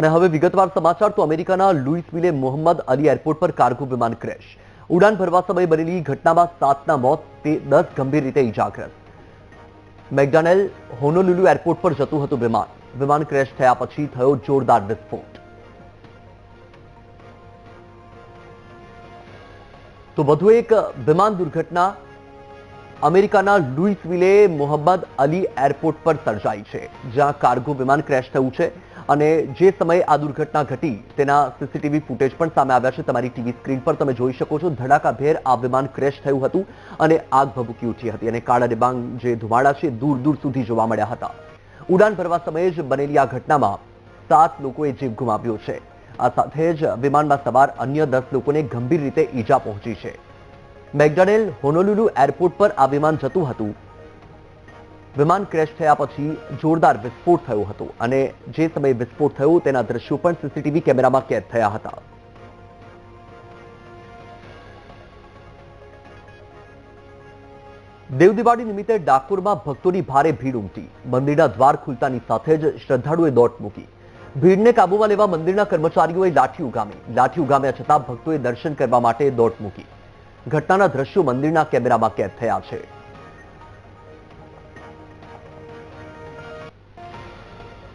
અને હવે વિગતવાર સમાચાર તો અમેરિકાના લુઇસવિલે મોહમ્મદ અલી એરપોર્ટ પર કાર્ગો વિમાન ક્રેશ. ઉડાન ભરવા સમયે બનેલી ઘટનામાં સાતના મોત, તે દસ ગંભીર રીતે ઇજાગ્રસ્ત. મેકડોનેલ હોનોલુલુ એરપોર્ટ પર જતું હતું વિમાન. વિમાન ક્રેશ થયા પછી થયો જોરદાર વિસ્ફોટ. તો વધુ એક વિમાન દુર્ઘટના અમેરિકાના લુઇસવિલે મોહમ્મદ અલી એરપોર્ટ પર સર્જાઈ છે, જ્યાં કાર્ગો વિમાન ક્રેશ થયું છે. અને જે સમયે આ દુર્ઘટના ઘટી તેના સીસીટીવી ફૂટેજ પણ સામે આવ્યા છે. તમારી ટીવી સ્ક્રીન પર તમે જોઈ શકો છો, ધડાકાભેર આ વિમાન ક્રેશ થયું હતું અને આગ ભભૂકી ઉઠી હતી અને કાળા ડિબાંગ જે ધુમાડા છે, દૂર દૂર સુધી જોવા મળ્યા હતા. ઉડાન ભરવા સમયે જ બનેલી આ ઘટનામાં સાત લોકોએ જીવ ગુમાવ્યો છે. આ સાથે જ વિમાનમાં સવાર અન્ય દસ લોકોને ગંભીર રીતે ઈજા પહોંચી છે. મેકડોનેલ હોનોલુલુ એરપોર્ટ પર આ વિમાન જતું હતું. વિમાન ક્રેશ થયા પછી જોરદાર વિસ્ફોટ થયો હતો અને જે સમયે વિસ્ફોટ થયો તેના દ્રશ્યો પણ સીસીટીવી કેમેરામાં કેદ થયા હતા. દેવદિવાળી નિમિત્તે ડાકોરમાં ભક્તોની ભારે ભીડ ઉમટી. મંદિરના દ્વાર ખુલતાની સાથે જ શ્રદ્ધાળુએ દોટ મૂકી. ભીડને કાબૂમાં લેવા મંદિરના કર્મચારીઓએ લાઠી ઉગામી. લાઠી ઉગામ્યા છતાં ભક્તોએ દર્શન કરવા માટે દોટ મૂકી. ઘટનાના દ્રશ્યો મંદિરના કેમેરામાં કેદ થયા છે.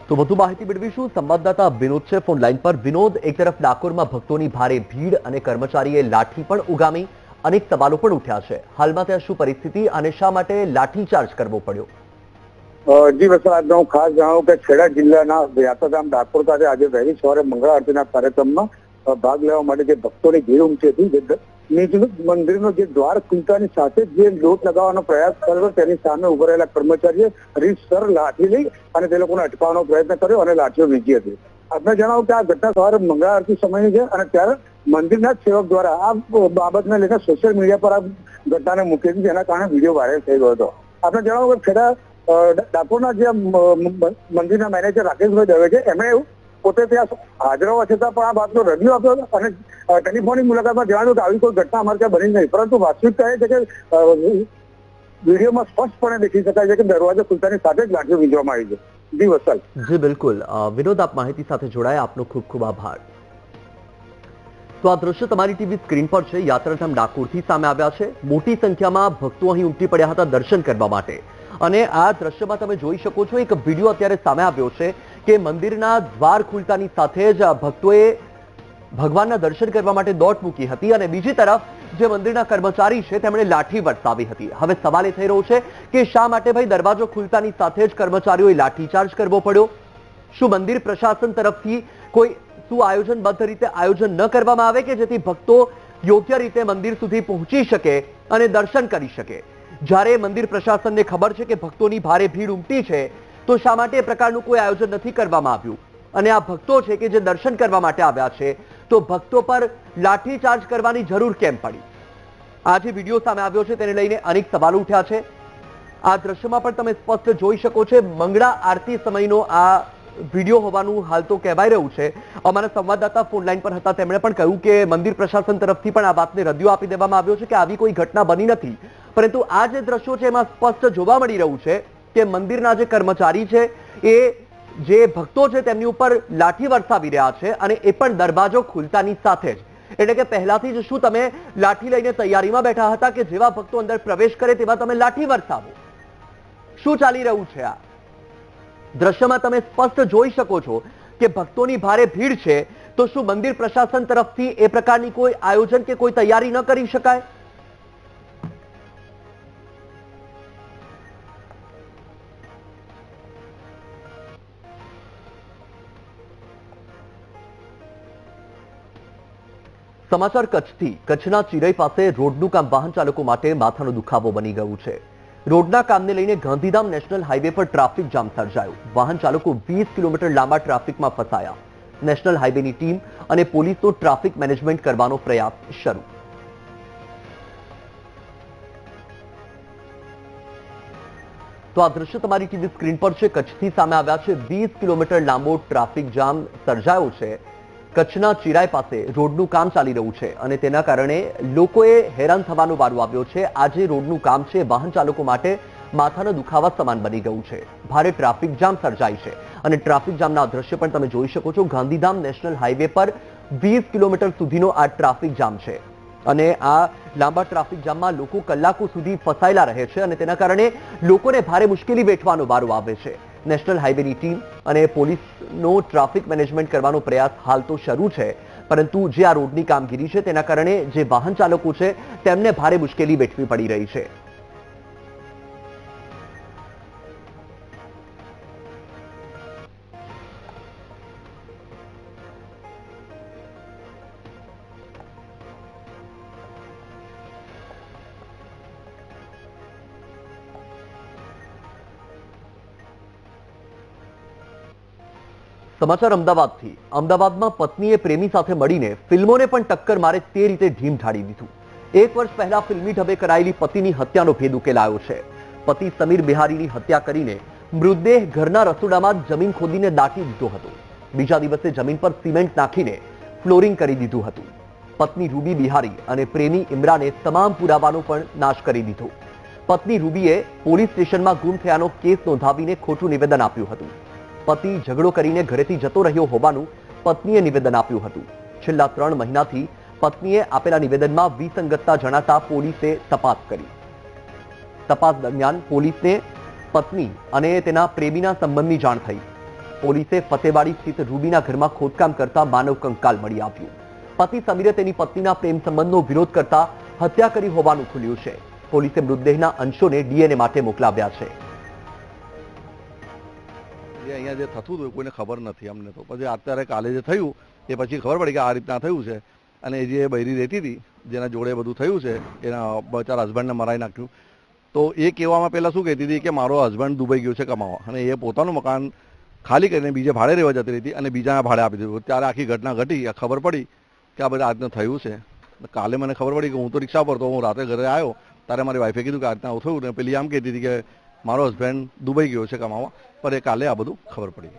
તો વધુ માહિતી મેળવીશું. સંવાદદાતા વિનોદ છે. ફોન લાઈન પર વિનોદ, એક તરફ ડાકોરમાં ભક્તોની ભારે ભીડ અને કર્મચારીએ લાઠી પણ ઉગામી. અનેક સવાલો પણ ઉઠ્યા છે. હાલમાં ત્યાં શું પરિસ્થિતિ અને શા માટે લાઠીચાર્જ કરવો પડ્યો? જી વસરાજ હું ખાસ જણાવું કે ખેડા જિલ્લાના યાત્રાધામ ડાકોર ખાતે આજે વહેલી સવારે મંગળા આરતીના કાર્યક્રમમાં ભાગ લેવા માટે જે ભક્તોની ભીડ ઉમટી હતી, જે મંદિરનો જે દ્વાર ખુલતાની સાથે જે લોટ લગાવવાનો પ્રયાસ કર્યો, તેની સામે ઊભા રહેલા કર્મચારીએ રીતસર લાઠી લઈ અને તે લોકોને અટકાવવાનો પ્રયત્ન કર્યો અને લાઠીઓ વીજી હતી. આપને જણાવું કે આ ઘટના સવારે મંગળ આરતી સમયની છે અને ત્યારે મંદિરના સેવક દ્વારા આ બાબતને લઈને સોશિયલ મીડિયા પર આ ઘટનાને મૂકી હતી, જેના કારણે વીડિયો વાયરલ થઈ ગયો હતો. આપણે જણાવું કે ખેડા ડાકોરના જે મંદિરના મેનેજર રાકેશભાઈ દવે છે, એમણે પોતે ત્યાં હાજર હોવા છતાં પણ આ વાતનો રજૂ આપ્યો અને ટેલિફોનિક મુલાકાતમાં જણાવ્યું કે આવી કોઈ ઘટના અમારે ત્યાં બની નહીં. પરંતુ વાસ્તવિકતા એ છે કે વિડીયોમાં સ્પષ્ટપણે દેખી શકાય છે કે દરવાજો ખુલતાની સાથે જ લાઠીઓ વીજવામાં આવી છે. જી વસલ જી, બિલકુલ. વિનોદ, આપ માહિતી સાથે જોડાયા. આપનો ખૂબ ખૂબ આભાર. તો આ દ્રશ્ય તમારી ટીવી સ્ક્રીન પર છે. યાત્રાધામ ડાકોરથી સામે આવ્યા છે. મોટી સંખ્યામાં ભક્તો અહીં ઉમટી પડ્યા હતા દર્શન કરવા માટે. અને આ દ્રશ્યમાં તમે જોઈ શકો છો, એક વીડિયો અત્યારે સામે આવ્યો છે. કે મંદિરના દ્વાર ખુલતાની સાથે જ ભક્તોએ ભગવાનના દર્શન કરવા માટે દોટ મૂકી હતી અને બીજી તરફ જે મંદિરના કર્મચારી છે, તેમણે લાઠી વરસાવી હતી. હવે સવાલ એ થઈ રહ્યો છે કે શા માટે ભાઈ દરવાજો ખુલતાની સાથે જ કર્મચારીઓએ લાઠીચાર્જ કરવો પડ્યો? શું મંદિર પ્રશાસન તરફથી કોઈ શું આયોજનબદ્ધ રીતે આયોજન ન કરવામાં આવે કે જેથી ભક્તો યોગ્ય રીતે મંદિર સુધી પહોંચી શકે અને દર્શન કરી શકે? જ્યારે મંદિર પ્રશાસનને ખબર છે કે ભક્તોની ભારે ભીડ ઉમટી છે તો શા માટે એ પ્રકારનું કોઈ આયોજન નથી કરવામાં આવ્યું? અને આ ભક્તો છે કે જે દર્શન કરવા માટે આવ્યા છે, તો ભક્તો પર લાઠીચાર્જ કરવાની જરૂર કેમ પડી? આ જે વીડિયો સામે આવ્યો છે તેને લઈને અનેક સવાલો ઉઠ્યા છે. આ દ્રશ્યમાં પણ તમે સ્પષ્ટ જોઈ શકો છો, મંગળા આરતી સમયનો આ વીડિયો હોવાનું હાલ તો કહેવાય રહ્યું છે. અમારા સંવાદદાતા ફોનલાઈન પર હતા, તેમણે પણ કહ્યું કે મંદિર પ્રશાસન તરફથી પણ આ વાતને રદિયો આપી દેવામાં આવ્યો છે કે આવી કોઈ ઘટના બની નથી. પરંતુ આ જે દ્રશ્યો છે એમાં સ્પષ્ટ જોવા મળી રહ્યું છે કે મંદિરના જે કર્મચારી છે, એ જે ભક્તો છે તેમની ઉપર લાઠી વરસાવી રહ્યા છે અને એ પણ દરવાજો ખુલતાની સાથે જ. એટલે કે પહેલાથી જ શું તમે લાઠી લઈને તૈયારીમાં બેઠા હતા કે જેવા ભક્તો અંદર પ્રવેશ કરે તેવા તમે લાઠી વરસાવો? શું ચાલી રહ્યું છે આ? દ્રશ્યમાં તમે સ્પષ્ટ જોઈ શકો છો કે ભક્તોની ભારે ભીડ છે, તો શું મંદિર પ્રશાસન તરફથી એ પ્રકારની કોઈ આયોજન કે કોઈ તૈયારી ન કરી શકાય? સમાચાર કચ્છથી. કચ્છના ચિરઈ પાસે રોડનું કામ વાહન ચાલકો માટે માથાનો દુખાવો બની ગયું છે. રોડના કામને લઈને ગાંધીધામ નેશનલ હાઈવે પર ટ્રાફિક જામ સર્જાયો. વાહન ચાલકો વીસ કિલોમીટર લાંબા ટ્રાફિકમાં ફસાયા. નેશનલ હાઈવેની ટીમ અને પોલીસનો ટ્રાફિક મેનેજમેન્ટ કરવાનો પ્રયાસ શરૂ. તો આ દ્રશ્ય તમારી ટીવી સ્ક્રીન પર છે. કચ્છથી સામે આવ્યા છે. વીસ કિલોમીટર લાંબો ટ્રાફિક જામ સર્જાયો છે. કચ્છના ચિરાય પાસે રોડનું કામ ચાલી રહ્યું છે અને તેના કારણે લોકોએ હેરાન થવાનો વારો આવ્યો છે. આજે રોડનું કામ છે, વાહન ચાલકો માટે માથાનો દુખાવા સમાન બની ગયું છે. ભારે ટ્રાફિક જામ સર્જાય છે અને ટ્રાફિક જામના દ્રશ્ય પણ તમે જોઈ શકો છો. ગાંધીધામ નેશનલ હાઈવે પર વીસ કિલોમીટર સુધીનો આ ટ્રાફિક જામ છે અને આ લાંબા ટ્રાફિક જામમાં લોકો કલાકો સુધી ફસાયેલા રહે છે અને તેના કારણે લોકોને ભારે મુશ્કેલી વેઠવાનો વારો આવે છે. નેશનલ હાઈવેની ટીમ અને પોલીસનો ટ્રાફિક મેનેજમેન્ટ કરવાનો પ્રયાસ હાલ તો શરૂ છે. પરંતુ જે આ રોડની કામગીરી છે તેના કારણે જે વાહન ચાલકો છે તેમને ભારે મુશ્કેલી વેઠવી પડી રહી છે. સમાચાર અમદાવાદથી. અમદાવાદમાં પત્નીએ પ્રેમી સાથે મળીને ફિલ્મોને પણ ટક્કર મારે તે રીતે ઢીમ ઢાળી દીધું. એક વર્ષ પહેલા ફિલ્મી ઢબે કરાયેલી પતિની હત્યાનો ભેદ ઉકેલાયો છે. પતિ સમીર બિહારીની હત્યા કરીને મૃતદેહ ઘરના રસોડામાં જમીન ખોદીને દાટી દીધો હતો. બીજા દિવસે જમીન પર સિમેન્ટ નાખીને ફ્લોરિંગ કરી દીધું હતું. પત્ની રૂબી બિહારી અને પ્રેમી ઇમરાને તમામ પુરાવાનો પણ નાશ કરી દીધો. પત્ની રૂબીએ પોલીસ સ્ટેશનમાં ગુમ થયાનો કેસ નોંધાવીને ખોટું નિવેદન આપ્યું હતું. પતિ ઝઘડો કરીને ઘરેથી જતો રહ્યો હોવાનું પત્નીએ નિવેદન આપ્યું હતું. છેલ્લા ત્રણ મહિનાથી પત્નીએ આપેલા નિવેદનમાં વિસંગતતા જણાતા પોલીસે તપાસ કરી. તપાસ દરમિયાન પોલીસને પત્ની અને તેના પ્રેમીના સંબંધની જાણ થઈ. પોલીસે ફતેવાડી સ્થિત રૂબીના ઘરમાં ખોદકામ કરતા માનવ કંકાલ મળી આવ્યું. પતિ સમીરે તેની પત્નીના પ્રેમ સંબંધનો વિરોધ કરતા હત્યા કરી હોવાનું ખુલ્યું છે. પોલીસે મૃતદેહના અંશોને ડીએનએ માટે મોકલાવ્યા છે. જે અહીંયા જે થતું હતું કોઈને ખબર નથી અમને તો. પછી અત્યારે કાલે જે થયું, એ પછી ખબર પડી કે આ રીતના થયું છે. અને એ જે બૈરી રહેતી હતી, જેના જોડે બધું થયું છે, એના બચારા હસબન્ડને મરાઈ નાખ્યું. તો એ કહેવામાં પહેલાં શું કહેતી હતી કે મારો હસબન્ડ દુબઈ ગયો છે કમાવા. અને એ પોતાનું મકાન ખાલી કરીને બીજે ભાડે રહેવા જતી રહી હતી અને બીજાના ભાડે આપી દીધું. ત્યારે આખી ઘટના ઘટી ખબર પડી કે આ બધા આજનું થયું છે. કાલે મને ખબર પડી કે હું તો રિક્ષા પર તો હું રાતે ઘરે આવ્યો. ત્યારે મારી વાઈફે કીધું કે આ રીતના આવું થયું ને પેલી આમ કહેતી હતી કે મારો હસબન્ડ દુબઈ ગયો છે કમાવા. પર એ કાલે આ બધું ખબર પડી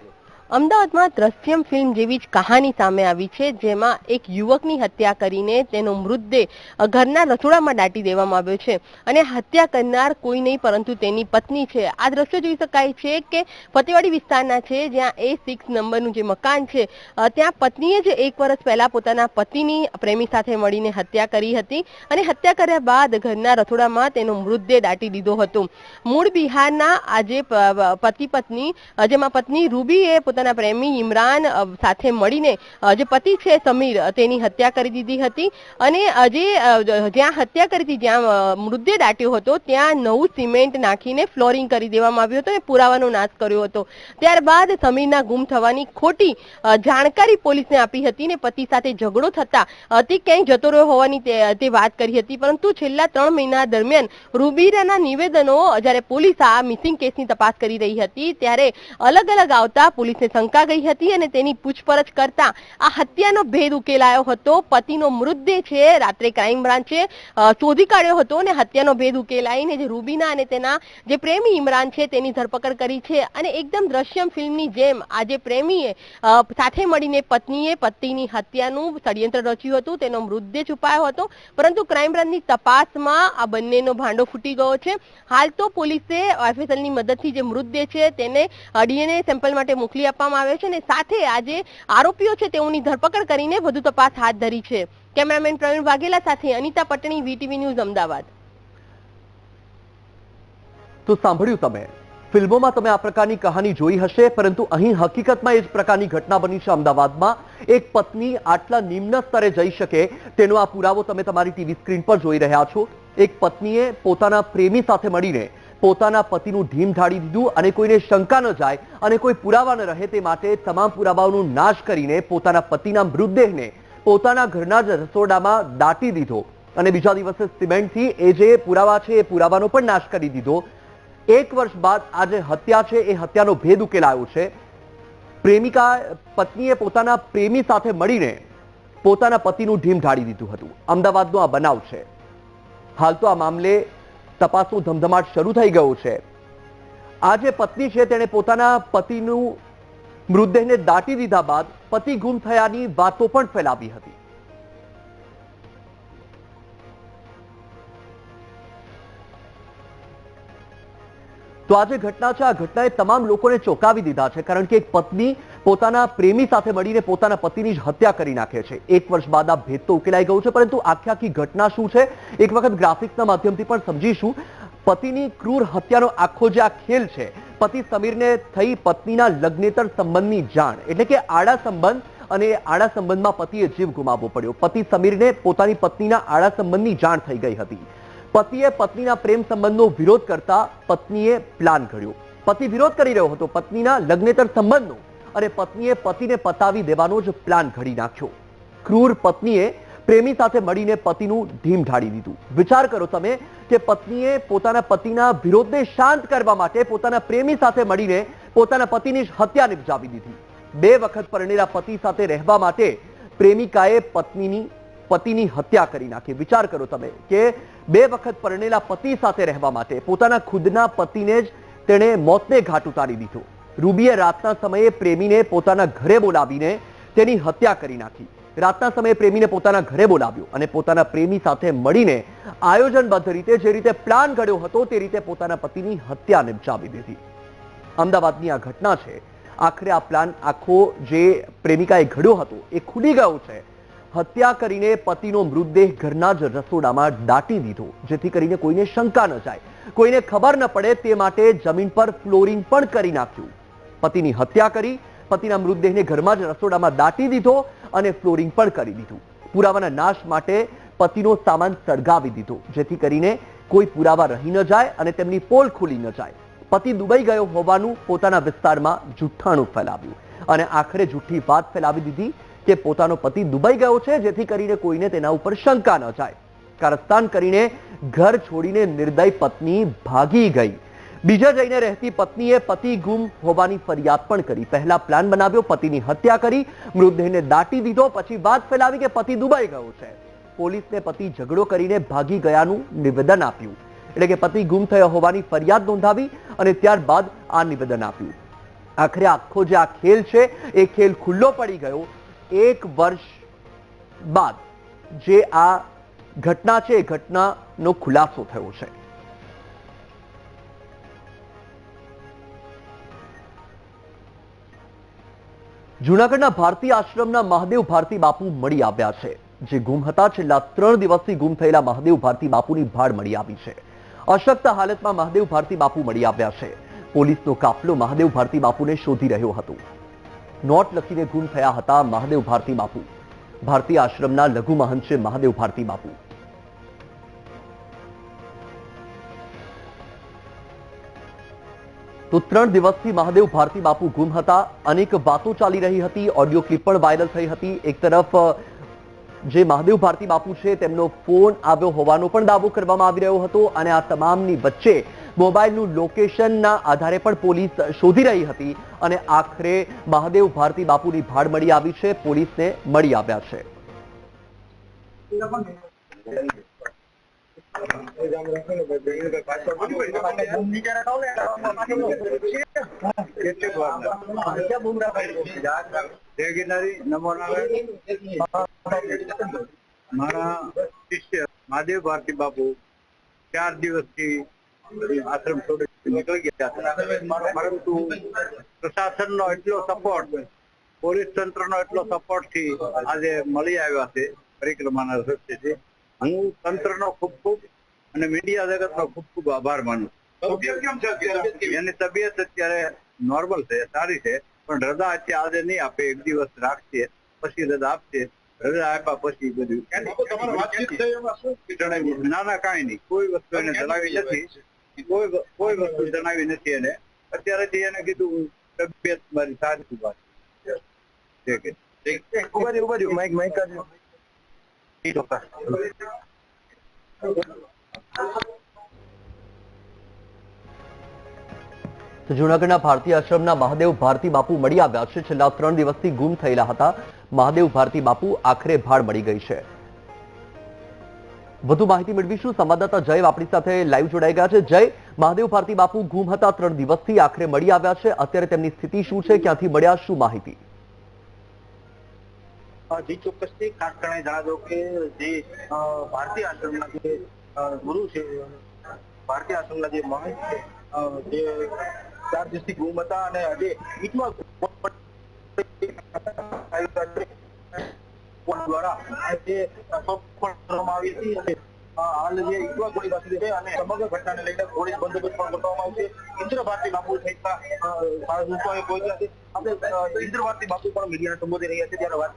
અમદાવાદમાં દ્રશ્યમ ફિલ્મ જેવી જ કહાની સામે આવી છે, જેમાં એક યુવકની હત્યા કરીને તેનો મૃતદેહ ઘરના રસોડામાં દાટી દેવામાં આવ્યો છે અને હત્યા કરનાર કોઈ નહીં, પરંતુ તેની પત્ની છે. આ દ્રશ્યો જોઈ શકાય છે કે ફતેવાડી વિસ્તારના છે, જ્યાં એ સિક્સ નંબરનું જે મકાન છે ત્યાં પત્નીએ જ એક વર્ષ પહેલા પોતાના પતિની પ્રેમી સાથે મળીને હત્યા કરી હતી અને હત્યા કર્યા બાદ ઘરના રસોડામાં તેનો મૃતદેહ દાટી દીધો હતો. મૂળ બિહારના આજે પતિ પત્ની જેમાં પત્ની રૂબીએ પોતાના પ્રેમી ઇમરાન સાથે મળીને જે પતિ છે સમીર તેની હત્યા કરી દીધી હતી. અને જે જ્યાં હત્યા કરી હતી, જ્યાં મૃતદેહ દાટ્યો હતો, ત્યાં નવું સિમેન્ટ નાખીને ફ્લોરિંગ કરી દેવામાં આવ્યું હતું અને પુરાવાનો નાશ કર્યો હતો. ત્યારબાદ સમીરના ગુમ થવાની ખોટી જાણકારી પોલીસને આપી હતી ને પતિ સાથે ઝઘડો થતા તે ક્યાંય જતો રહ્યો હોવાની તે તે વાત કરી હતી. પરંતુ છેલ્લા ત્રણ મહિના દરમિયાન રૂબીરાના નિવેદનો જ્યારે પોલીસ આ મિસિંગ કેસની તપાસ કરી રહી હતી, ત્યારે અલગ અલગ આવતા પોલીસને શંકા ગઈ હતી અને તેની પૂછપરછ કરતા આ હત્યાનો ભેદ ઉકેલાયો હતો. પતિનો મૃતદેહ છે, રાત્રે ક્રાઇમ બ્રાન્ચે શોધી કાઢ્યો હતો અને હત્યાનો ભેદ ઉકેલાઈને જે રૂબીના અને તેના જે પ્રેમી ઇમરાન છે તેની ધરપકડ કરી છે. અને એકદમ દ્રશ્યમ ફિલ્મની જેમ આજે પ્રેમીએ સાથે મળીને પત્નીએ પતિની હત્યાનું ષડયંત્ર રચ્યું હતું, તેનો મૃતદેહ છુપાયો હતો. પરંતુ ક્રાઇમ બ્રાન્ચની તપાસમાં આ બંનેનો ભાંડો ફૂટી ગયો છે. હાલ તો પોલીસે એફએસએલની મદદથી જે મૃતદેહ છે તેને ડીએનએ સેમ્પલ માટે મોકલી આપવામાં આવ્યો છે અને સાથે આજે આરોપીઓ છે તેઓની ધરપકડ કરીને વધુ તપાસ હાથ ધરી છે. કેમેરામેન પ્રવીણ વાઘેલા સાથે અનિતા પટણી, વીટીવી ન્યૂઝ, અમદાવાદ. તો સાંભળ્યું તમે, ફિલ્મોમાં તમે આ પ્રકારની કહાની જોઈ હશે, પરંતુ અહીં હકીકતમાં એ જ પ્રકારની ઘટના બની છે અમદાવાદમાં. એક પત્ની આટલા નિમ્ન સ્તરે જઈ શકે, તેનો આ પુરાવો તમે તમારી ટીવી સ્ક્રીન પર જોઈ રહ્યા છો. એક પત્નીએ પોતાના પ્રેમી સાથે મળીને પોતાના પતિનું ઢીમ ઢાળી દીધું અને કોઈને શંકા ન જાય અને કોઈ પુરાવા ન રહે તે માટે તમામ પુરાવાઓનો નાશ કરીને પોતાના પતિના મૃતદેહને પોતાના ઘરના જ રસોડામાં દાટી દીધો અને બીજા દિવસે સિમેન્ટથી એ જે પુરાવા છે એ પુરાવાનો પણ નાશ કરી દીધો. એક વર્ષ બાદ આ જે હત્યા છે એ હત્યાનો ભેદ ઉકેલાયો છે. પ્રેમિકા, પત્નીએ પોતાના પ્રેમી સાથે મળીને પોતાના પતિનું ઢીમ ઢાળી દીધું હતું. અમદાવાદનો આ બનાવ છે. હાલ તો આ મામલે તપાસનો ધમધમાટ શરૂ થઈ ગયો છે. આ જે પત્ની છે તેણે પોતાના પતિનું મૃતદેહને દાટી દીધા બાદ પતિ ગુમ થયાની વાતો પણ ફેલાવી હતી. તો આ જે ઘટના છે, આ ઘટનાએ તમામ લોકોને ચોંકાવી દીધા છે, કારણ કે એક પત્ની પોતાના પ્રેમી સાથે મળીને પોતાના પતિની જ હત્યા કરી નાખે છે. એક વર્ષ બાદ આ ભેદ તો ઉકેલાઈ ગયું છે, પરંતુ આખી આખી ઘટના શું છે? એક વખત ગ્રાફિક્સના માધ્યમથી પણ સમજીશું. પતિની ક્રૂર હત્યાનો આખો જે આ ખેલ છે, પતિ સમીરને થઈ પત્નીના લગ્નેતર સંબંધની જાણ, એટલે કે આડા સંબંધ અને આડા સંબંધમાં પતિએ જીવ ગુમાવવો પડ્યો. પતિ સમીરને પોતાની પત્નીના આડા સંબંધની જાણ થઈ ગઈ હતી. પતિએ પત્નીના પ્રેમ સંબંધનો વિરોધ કરતા પત્નીએ પ્લાન ઘડ્યો. પતિ વિરોધ કરી રહ્યો હતો. પત્નીના લગ્નેતર સંબંધનો અને પત્નીએ પતિને પતાવી દેવાનો જ પ્લાન ઘડી નાખ્યો. ક્રૂર પત્નીએ પ્રેમી સાથે મળીને પતિનું ઢીમ ઢાળી દીધું. વિચાર કરો તમે કે પત્નીએ પોતાના પતિના વિરોધને શાંત કરવા માટે પોતાના પ્રેમી સાથે મળીને પોતાના પતિની હત્યા નિપજાવી દીધી. બે વખત પરણેલા પતિ સાથે રહેવા માટે પ્રેમિકાએ પત્નીની, પતિની હત્યા કરી નાખી. વિચાર કરો તમે કે બે વખત પરણેલા પતિ સાથે રહેવા માટે પોતાના ખુદના પતિને જ તેણે મોતને ઘાટ ઉતારી દીધો. રૂબીએ રાતના સમયે પ્રેમીને પોતાના ઘરે બોલાવીને તેની હત્યા કરી નાખી. રાતના સમયે પ્રેમીને પોતાના ઘરે બોલાવ્યો અને પોતાના પ્રેમી સાથે મળીને આયોજનબદ્ધ રીતે જે રીતે પ્લાન ઘડ્યો હતો તે રીતે પોતાના પતિની હત્યા નિપજાવી દીધી. અમદાવાદની આ ઘટના છે, આખરે આ પ્લાન આખો જે પ્રેમિકાએ ઘડ્યો હતો એ ખુલી ગયો છે. હત્યા કરીને પતિનો મૃતદેહ ઘરના જ રસોડામાં દાટી દીધો, જેથી કરીને કોઈને શંકા ન જાય. કોઈને ખબર ન પડે તે માટે જમીન પર ફ્લોરિંગ પણ કરી નાખ્યું. પતિની હત્યા કરી, પતિના મૃતદેહને ઘરમાં જ રસોડામાં દાટી દીધો અને ફ્લોરિંગ પણ કરી દીધું. પુરાવાના નાશ માટે પતિનો સામાન સળગાવી દીધો, જેથી કરીને કોઈ પુરાવા રહી ન જાય અને તેમની પોલ ખુલી ન જાય. પતિ દુબઈ ગયો હોવાનું પોતાના વિસ્તારમાં જુઠ્ઠાણું ફેલાવ્યું અને આખરે જુઠ્ઠી વાત ફેલાવી દીધી કે પોતાનો પતિ દુબઈ ગયો છે, જેથી કરીને કોઈને તેના ઉપર શંકા ન જાય. કારસ્તાન કરીને ઘર છોડીને નિર્દય પત્ની ભાગી ગઈ. બીજા જઈને રહેતી પત્નીએ પતિ ગુમ હોવાની ફરિયાદ પણ કરી. પહેલા પ્લાન બનાવ્યો, પતિની હત્યા કરી, મૃતદેહને દાટી દીધો, પછી વાત ફેલાવી કે પતિ દુબઈ ગયો છે. પોલીસને પતિ ઝઘડો કરીને ભાગી ગયાનું નિવેદન આપ્યું. એટલે કે પતિ ગુમ થયો હોવાની ફરિયાદ નોંધાવી અને ત્યારબાદ આ નિવેદન આપ્યું. આખરે આખો જે આ ખેલ છે, એ ખેલ ખુલ્લો પડી ગયો. એક વર્ષ બાદ જે આ ઘટના છે, એ ઘટનાનો ખુલાસો થયો છે. જૂનાગઢના ભારતી આશ્રમના મહાદેવ ભારતી બાપુ મળી આવ્યા છે. જે ગુમ હતા, છેલ્લા ત્રણ દિવસથી ગુમ થયેલા મહાદેવ ભારતી બાપુની ભાળ મળી આવી છે. અશક્ત હાલતમાં મહાદેવ ભારતી બાપુ મળી આવ્યા છે. પોલીસનો કાફલો મહાદેવ ભારતી બાપુને શોધી રહ્યો હતો. નોટ લખીને ગુમ થયા હતા મહાદેવ ભારતી બાપુ. ભારતી આશ્રમના લઘુ મહંત છે મહાદેવ ભારતી બાપુ. તો ત્રણ દિવસથી મહાદેવ ભારતી બાપુ ગુમ હતા. અનેક વાતો ચાલી રહી હતી. ઓડિયો ક્લિપ પણ વાયરલ થઈ હતી. એક તરફ જે મહાદેવ ભારતી બાપુ છે, તેમનો ફોન આવ્યો હોવાનો પણ દાવો કરવામાં આવી રહ્યો હતો અને આ તમામની વચ્ચે મોબાઈલનું લોકેશનના આધારે પણ પોલીસ શોધી રહી હતી અને આખરે મહાદેવ ભારતી બાપુની ભાડ મળી આવી છે. પોલીસને મળી આવ્યા છે. જય ગિરનારી નમો મારા શિષ્ય મહાદેવ ભારતી બાપુ ચાર દિવસથી આશ્રમ છોડી નીકળી ગયા હતા પરંતુ પ્રશાસનનો એટલો સપોર્ટ પોલીસ તંત્રનો એટલો સપોર્ટથી આજે મળી આવ્યા છે પરિક્રમાના રસ્તેથી હું તંત્રનો ખૂબ ખૂબ અને મીડિયા જગતનો ખૂબ ખૂબ આભાર માનું એની તબિયત અત્યારે નોર્મલ છે સારી છે પણ રજા અત્યારે આજે નહીં આપે એક દિવસ રાખશે પછી રજા આપશે રજા આપ્યા પછી બધું. ના ના કાંઈ નહીં. કોઈ વસ્તુ એને જણાવી નથી. કોઈ કોઈ વસ્તુ જણાવી નથી એને. અત્યારે જે એને કીધું તબિયત મારી સારી વાત છે. કે માઇક માઇક તો જૂનાગઢના ભારતી આશ્રમના મહાદેવ ભારતી બાપુ મળી આવ્યા છે. છેલ્લા ત્રણ દિવસથી ગુમ થયેલા હતા. મહાદેવ ભારતી બાપુ આખરે ભાડ મળી ગઈ છે. વધુ માહિતી મેળવીશું. સંવાદદાતા જય આપણી સાથે લાઈવ જોડાઈ ગયા છે. જય, મહાદેવ ભારતી બાપુ ગુમ હતા ત્રણ દિવસથી આખરે મળી આવ્યા છે. અત્યારે તેમની સ્થિતિ શું છે? ક્યાંથી મળ્યા? શું માહિતી? જી ચોક્કસથી ખાસ કરીને જણાવો કે જે ભારતીય આશ્રમના જે ગુરુ છે, ભારતીય આશ્રમના જે મહંત છે જે ચાર દિવસથી ગુમ હતા અને આજે ઈટમાં દ્વારા આજે આવી હતી અને ગોળી છે સમગ્ર ઘટનાને લઈને પોલીસ બંદોબસ્ત પણ કરવામાં આવશે ઇન્દ્ર ભારતી બાપુ સહિતના લોકોએ પહોંચ્યા છે આપણે ઇન્દ્ર ભારતી બાપુ પણ મીડિયાને સંબોધી રહ્યા છે ત્યારે વાત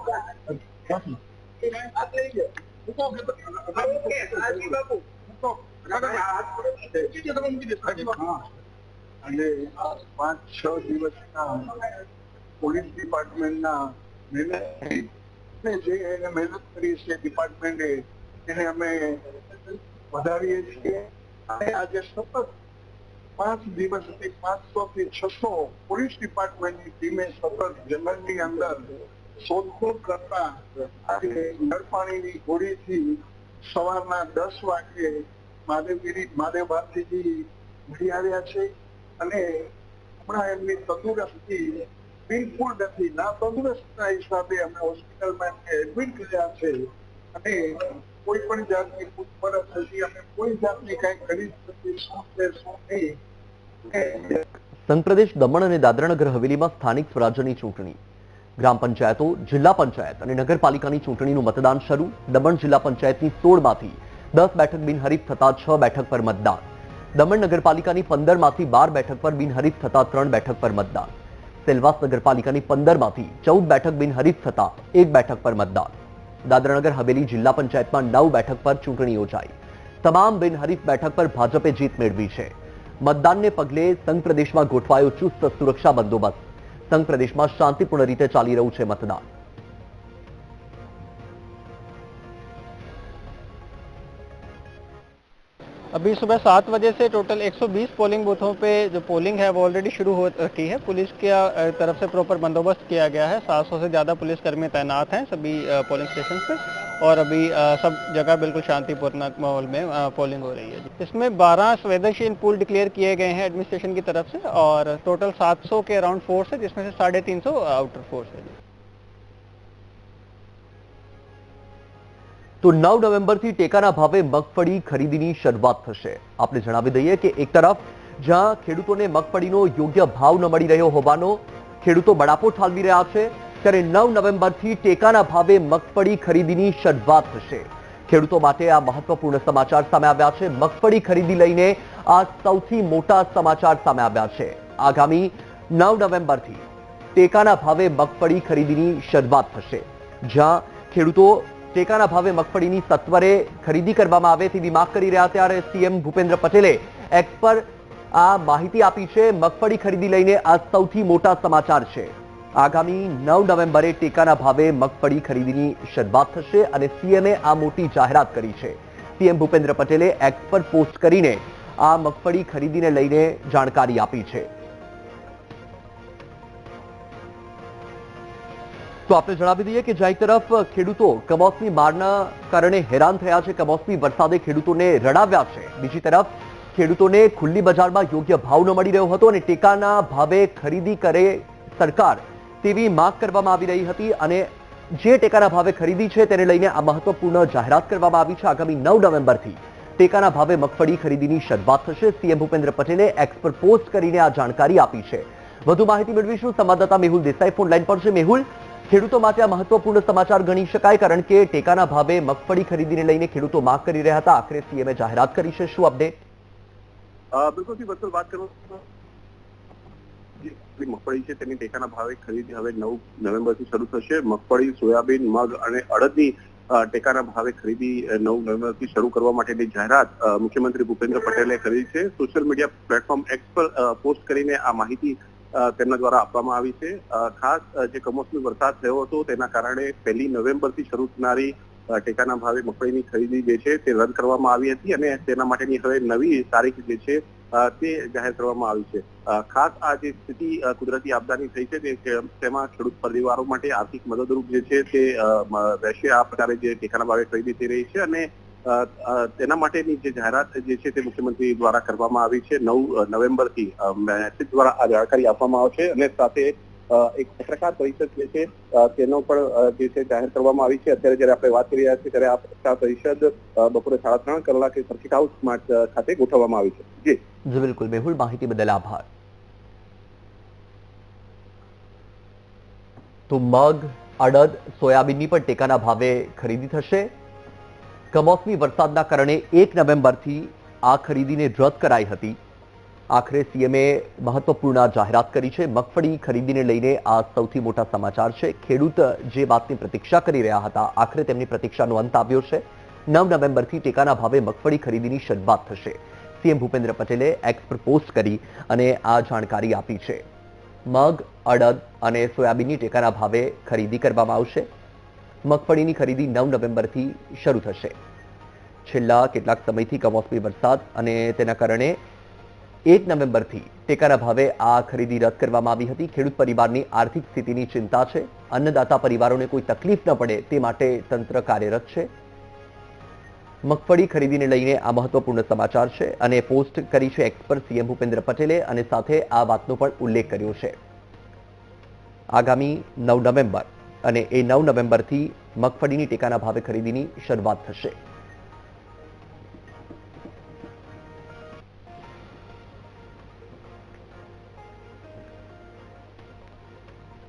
અને પાંચ છ દિવસના પોલીસ ડિપાર્ટમેન્ટના મહેનત ને જે એને મહેનત કરી છે ડિપાર્ટમેન્ટે એને અમે વધારીએ છીએ. અને આજે સતત પાંચ દિવસથી પાંચસો થી છસો પોલીસ ડિપાર્ટમેન્ટની ટીમે સતત જંગલની અંદર શોધખોળ કરતા આજે નળપાણીની હોડીથી સવારના દસ વાગે મહાદેવગીરી મહાદેવ ભારતીજી મળી આવ્યા છે. અને હમણાં એમની તંદુરસ્તી બિલકુલ નથી. ના તંદુરસ્તના હિસાબે અમે હોસ્પિટલમાં એમને એડમિટ કર્યા છે. અને કોઈ પણ જાતની પૂછપરછ થતી અમે કોઈ જાતની કઈ ખરીદ થતી શું છે, શું નહીં સંપ્રદેશ દમણ અને દાદરાનગર હવેલીમાં સ્થાનિક સ્વરાજ્યની ચૂંટણી. ગ્રામ પંચાયતો, જિલ્લા પંચાયત અને નગરપાલિકાની ચૂંટણીનું મતદાન શરૂ. દમણ જિલ્લા પંચાયતની સોળમાંથી દસ બેઠક બિનહરીફ થતા છ બેઠક પર મતદાન. દમણ નગરપાલિકાની પંદરમાંથી બાર બેઠક પર બિનહરીફ થતા ત્રણ બેઠક પર મતદાન. સેલવાસ નગરપાલિકાની પંદરમાંથી ચૌદ બેઠક બિનહરીફ થતા એક બેઠક પર મતદાન. દાદરાનગર હવેલી જિલ્લા પંચાયતમાં નવ બેઠક પર ચૂંટણી યોજાઈ. તમામ બિનહરીફ બેઠક પર ભાજપે જીત મેળવી છે. મતદાનને પગલે સંઘ પ્રદેશમાં ગોઠવાયો ચુસ્ત સુરક્ષા બંદોબસ્ત. સંઘ પ્રદેશમાં શાંતિપૂર્ણ રીતે ચાલી રહ્યું છે મતદાન. अभी सुबह सात बजे से टोटल 120 पोलिंग बूथों पे जो पोलिंग है, वो ऑलरेडी शुरू हो रखी है। पुलिस के तरफ़ से प्रॉपर बंदोबस्त किया गया है। 700 से ज़्यादा पुलिसकर्मी तैनात हैं सभी पोलिंग स्टेशन पे। और अभी सब जगह बिल्कुल शांतिपूर्ण माहौल में पोलिंग हो रही है इसमें 12 संवेदनशील पुल डिक्लेयर किए गए हैं एडमिनिस्ट्रेशन की तरफ़ से। और टोटल 700 के अराउंड फोर्स है, जिसमें से साढ़े आउटर फोर्स है તો નવ નવેમ્બરથી ટેકાના ભાવે મગફળી ખરીદીની શરૂઆત થશે. આપણે જણાવી દઈએ કે એક તરફ, જ્યાં ખેડૂતોને મગફળીનો યોગ્ય ભાવ ન મળી રહ્યો હોવાનો ખેડૂતો બળાપો ઠાલવી રહ્યા છે, ત્યારે નવ નવેમ્બરથી ટેકાના ભાવે મગફળી ખરીદીની શરૂઆત થશે. ખેડૂતો માટે આ મહત્વપૂર્ણ સમાચાર સામે આવ્યા છે. મગફળી ખરીદી લઈને આ સૌથી મોટા સમાચાર સામે આવ્યા છે. આગામી નવ નવેમ્બરથી ટેકાના ભાવે મગફળી ખરીદીની શરૂઆત થશે, જ્યાં ખેડૂતો ટેકાના ભાવે મગફળીની સત્વરે ખરીદી કરવામાં આવે તેવી માંગ કરી રહ્યા ત્યારે સીએમ ભૂપેન્દ્ર પટેલે એક્સ પર આ માહિતી આપી છે. મગફળી ખરીદી લઈને આ સૌથી મોટા સમાચાર છે. આગામી નવ નવેમ્બરે ટેકાના ભાવે મગફળી ખરીદીની શરૂઆત થશે અને સીએમએ આ મોટી જાહેરાત કરી છે. સીએમ ભૂપેન્દ્ર પટેલે એક્સ પર પોસ્ટ કરીને આ મગફળી ખરીદીને લઈને જાણકારી આપી છે. તો આપણે જણાવી દઈએ કે જ્યાં તરફ ખેડૂતો કમોસમી મારના કારણે હેરાન થયા છે. કમોસમી વરસાદે ખેડૂતોને રડાવ્યા છે. બીજી તરફ ખેડૂતોને ખુલ્લી બજારમાં યોગ્ય ભાવ ન મળી રહ્યો હતો અને ટેકાના ભાવે ખરીદી કરે સરકાર તેવી માંગ કરવામાં આવી રહી હતી અને જે ટેકાના ભાવે ખરીદી છે તેને લઈને આ મહત્વપૂર્ણ જાહેરાત કરવામાં આવી છે. આગામી નવ નવેમ્બરથી ટેકાના ભાવે મગફળી ખરીદીની શરૂઆત થશે. સીએમ ભૂપેન્દ્ર પટેલે એક્સ પર પોસ્ટ કરીને આ જાણકારી આપી છે. વધુ માહિતી મેળવીશું. સંવાદદાતા મેહુલ દેસાઈ ફોન લાઈન પર છે. મેહુલ ખેડૂતો માટે આ મહત્વપૂર્ણ સમાચાર ગણી શકાય, કારણ કે ટેકાના ભાવે મગફળી ખરીદીને લઈને ખેડૂતો માંગ કરી રહ્યા હતા. આખરે સીએમએ જાહેરાત કરી છે. શું અપડેટ બિલકુલ વાત કરું મગફળી છે, તેની ટેકાના ભાવે ખરીદી હવે નવ નવેમ્બરથી શરૂ થશે. મગફળી, સોયાબીન, મગ અને અડદની ટેકાના ભાવે ખરીદી નવ નવેમ્બરથી શરૂ કરવા માટેની જાહેરાત મુખ્યમંત્રી ભૂપેન્દ્ર પટેલે કરી છે. સોશિયલ મીડિયા પ્લેટફોર્મ એક્સ પર પોસ્ટ કરીને આ માહિતી તેમના દ્વારા આપવામાં આવી છે. ખાસ જે કમોસમી વરસાદ થયો હતો, તેના કારણે પહેલી નવેમ્બરથી શરૂ થનારી ટેકાના ભાવે મગફળીની ખરીદી જે છે તે રદ કરવામાં આવી હતી અને તેના માટેની હવે નવી તારીખ જે છે તે જાહેર કરવામાં આવી છે. ખાસ આ જે સ્થિતિ કુદરતી આપદાની થઈ છે તેમાં ખેડૂત પરિવારો માટે આર્થિક મદદરૂપ જે છે તે રહેશે આ પ્રકારે જે ટેકાના ભાવે ખરીદી થઈ રહી છે અને તેના માટેની જે જાહેરાત જે છે તે મુખ્યમંત્રી દ્વારા કરવામાં આવી છે. નવ નવેમ્બરથી મેસેજ દ્વારા આ જાણકારી આપવામાં આવશે અને સાથે એક પત્રકાર પરિષદ જે છે તેનો પણ જે છે જાહેર કરવામાં આવી છે. અત્યારે જયારે આપણે વાત કરી રહ્યા છીએ ત્યારે આ પત્રકાર પરિષદ બપોરે સાડા ત્રણ કલાકે સર્કિટ હાઉસ ખાતે ગોઠવવામાં આવી છે. જી, બિલકુલ. મેહુલ, માહિતી બદલ આભાર. તો મગ, અડદ, સોયાબીનની પણ ટેકાના ભાવે ખરીદી થશે. કમોસમી વરસાદના કારણે એક નવેમ્બરથી આ ખરીદીને રદ કરાઈ હતી. આખરે સીએમએ મહત્વપૂર્ણ જાહેરાત કરી છે. મગફળી ખરીદીને લઈને આ સૌથી મોટા સમાચાર છે. ખેડૂત જે વાતની પ્રતીક્ષા કરી રહ્યા હતા, આખરે તેમની પ્રતીક્ષાનો અંત આવ્યો છે. નવ નવેમ્બરથી ટેકાના ભાવે મગફળી ખરીદીની શરૂઆત થશે. સીએમ ભૂપેન્દ્ર પટેલે એક્સ પોસ્ટ કરી અને આ જાણકારી આપી છે. મગ, અડદ અને સોયાબીનની ટેકાના ભાવે ખરીદી કરવામાં આવશે. મગફળીની ખરીદી નવ નવેમ્બરથી શરૂ થશે. છેલ્લા કેટલાક સમયથી કમોસમી વરસાદ અને તેના કારણે એક નવેમ્બરથી ટેકાના ભાવે આ ખરીદી રદ કરવામાં આવી હતી. ખેડૂત પરિવારની આર્થિક સ્થિતિની ચિંતા છે. અન્નદાતા પરિવારોને કોઈ તકલીફ ન પડે તે માટે તંત્ર કાર્યરત છે. મગફળી ખરીદીને લઈને આ મહત્વપૂર્ણ સમાચાર છે અને પોસ્ટ કરી છે એક્સપર્ટ પર સીએમ ભૂપેન્દ્ર પટેલે અને સાથે આ વાતનો પણ ઉલ્લેખ કર્યો છે. આગામી નવ નવેમ્બર અને એ નવ નવેમ્બરથી મગફળીની ટેકાના ભાવે ખરીદીની શરૂઆત થશે.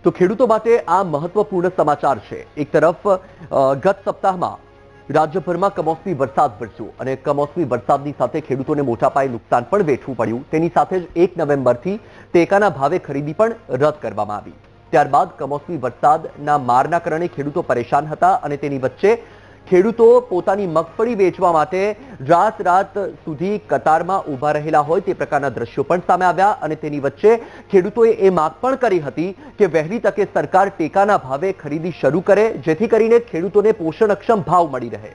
તો ખેડૂતો માટે આ મહત્વપૂર્ણ સમાચાર છે. એક તરફ ગત સપ્તાહમાં રાજ્યભરમાં કમોસમી વરસાદ વરસ્યો અને કમોસમી વરસાદની સાથે ખેડૂતોને મોટા પાયે નુકસાન પણ વેઠવું પડ્યું. તેની સાથે જ એક નવેમ્બરથી ટેકાના ભાવે ખરીદી પણ રદ કરવામાં આવી. ત્યારબાદ કમોસમી વરસાદના મારના કારણે ખેડૂતો પરેશાન હતા અને તેની વચ્ચે ખેડૂતો પોતાની મગફળી વેચવા માટે રાત રાત સુધી કતારમાં ઊભા રહેલા હોય તે પ્રકારના દ્રશ્યો પણ સામે આવ્યા અને તેની વચ્ચે ખેડૂતોએ એ માગ પણ કરી હતી કે વહેલી તકે સરકાર ટેકાના ભાવે ખરીદી શરૂ કરે, જેથી કરીને ખેડૂતોને પોષણક્ષમ ભાવ મળી રહે.